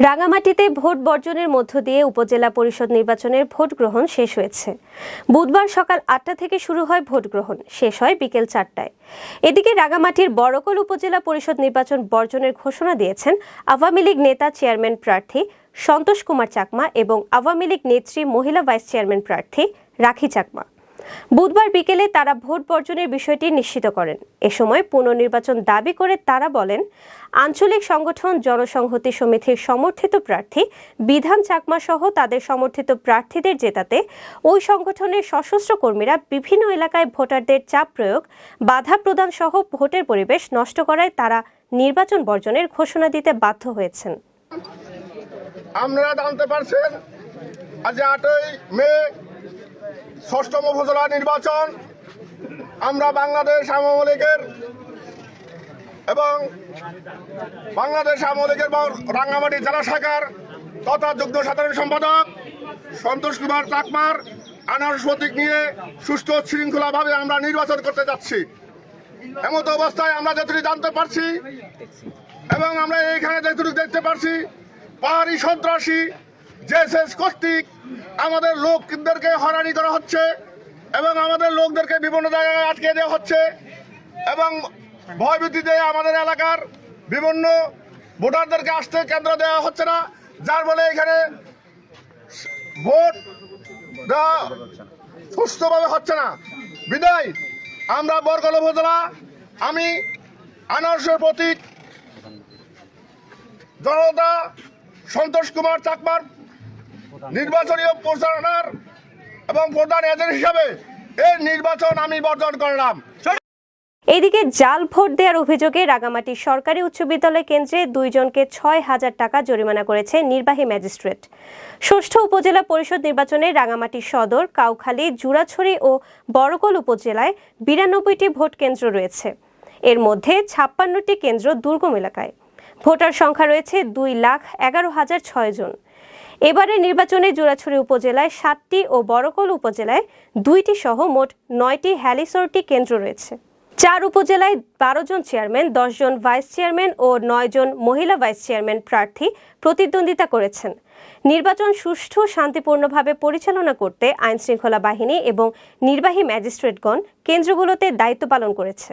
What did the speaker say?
রাঙামাটিতে ভোট বর্জনের মধ্য দিয়ে উপজেলা পরিষদ নির্বাচনের ভোট গ্রহণ শেষ হয়েছে। বুধবার সকাল আটটা থেকে শুরু হয় ভোট গ্রহণ। শেষ হয় বিকেল চারটায়। এদিকে রাঙামাটির বড়কল উপজেলা পরিষদ নির্বাচন বর্জনের ঘোষণা দিয়েছেন আওয়ামী লীগ নেতা চেয়ারম্যান প্রার্থী সন্তোষ কুমার চাকমা এবং আওয়ামী লীগ নেত্রী মহিলা ভাইস চেয়ারম্যান প্রার্থী রাখি চাকমা। বুধবার বিকেলে তারা ভোট বর্জনের বিষয়টি নিশ্চিত করেন। এ সময় পুনর্নির্বাচন দাবি করে তারা বলেন, আঞ্চলিক সংগঠন জনসংহতি সমিতির সমর্থিত প্রার্থী বিধান চাকমা সহ তাদের সমর্থিত প্রার্থীদের জেতাতে ওই সংগঠনের সশস্ত্র কর্মীরা বিভিন্ন এলাকায় ভোটারদের চাপ প্রয়োগ, বাধা প্রদান সহ ভোটের পরিবেশ নষ্ট করায় তারা নির্বাচন বর্জনের ঘোষণা দিতে বাধ্য হয়েছেন। আপনারা জানতে পারছেন, আজ আটই মে ষষ্ঠম উপজেলা নির্বাচন, আমরা বাংলাদেশ আওয়ামী লীগের এবং বাংলাদেশ আওয়ামী লীগের রাঙ্গামাটি জেলা শাখার তথা যুগ্ম সাধারণ সম্পাদক সন্তোষ কুমার চাকমার আনারস প্রতীক নিয়ে সুষ্ঠু শৃঙ্খলাভাবে আমরা নির্বাচন করতে যাচ্ছি। এমত অবস্থায় আমরা যতটুকু জানতে পারছি এবং আমরা এইখানে যতটুকু দেখতে পারছি, পাহাড়ি সন্ত্রাসী, জেএসএস কর্তৃক আমাদের লোকদেরকে হয়রানি করা হচ্ছে এবং আমাদের লোকদেরকে বিভিন্ন জায়গায় আটকে দেওয়া হচ্ছে এবং ভয়ভীতিতে আমাদের এলাকার বিভিন্ন ভোটারদেরকে আসতে কেন্দ্র দেওয়া হচ্ছে না, যার ফলে এখানে ভোট দেওয়া সুস্থভাবে হচ্ছে না। বিদায়, আমরা বরকল উপজেলা, আমি আনারসের প্রতীক জনতা সন্তোষ কুমার চাকমার নির্বাচনীয় প্রচারণার এবং প্রধান এজেন্ট হিসাবে এই নির্বাচন আমি বর্জন করলাম। এদিকে জাল ভোট দেওয়ার অভিযোগে রাঙামাটি সরকারি উচ্চ বিদ্যালয় কেন্দ্রে দুইজনকে ছয় হাজার টাকা জরিমানা করেছে নির্বাহী ম্যাজিস্ট্রেট। ষষ্ঠ উপজেলা পরিষদ নির্বাচনে রাঙামাটি সদর কাউখালী জুরাছড়ি ও বড়কল উপজেলায় বিরানব্বইটি ভোট কেন্দ্র রয়েছে। এর মধ্যে ছাপ্পান্নটি কেন্দ্র দুর্গম এলাকায়। ভোটার সংখ্যা রয়েছে দুই লাখ এগারো হাজার ছয় জন। এবারে নির্বাচনে জোড়াছড়ি উপজেলায় সাতটি ও বড়কল উপজেলায় দুইটি সহ মোট নয়টি হ্যালিসরটি কেন্দ্র রয়েছে। চার উপজেলায় বারো জন চেয়ারম্যান জন ভাইস চেয়ারম্যান ও নয় জন মহিলা ভাইস চেয়ারম্যান প্রার্থী প্রতিদ্বন্দ্বিতা করেছেন। নির্বাচন সুষ্ঠু, শান্তিপূর্ণভাবে পরিচালনা করতে আইনশৃঙ্খলা বাহিনী এবং নির্বাহী ম্যাজিস্ট্রেটগণ কেন্দ্রগুলোতে দায়িত্ব পালন করেছে।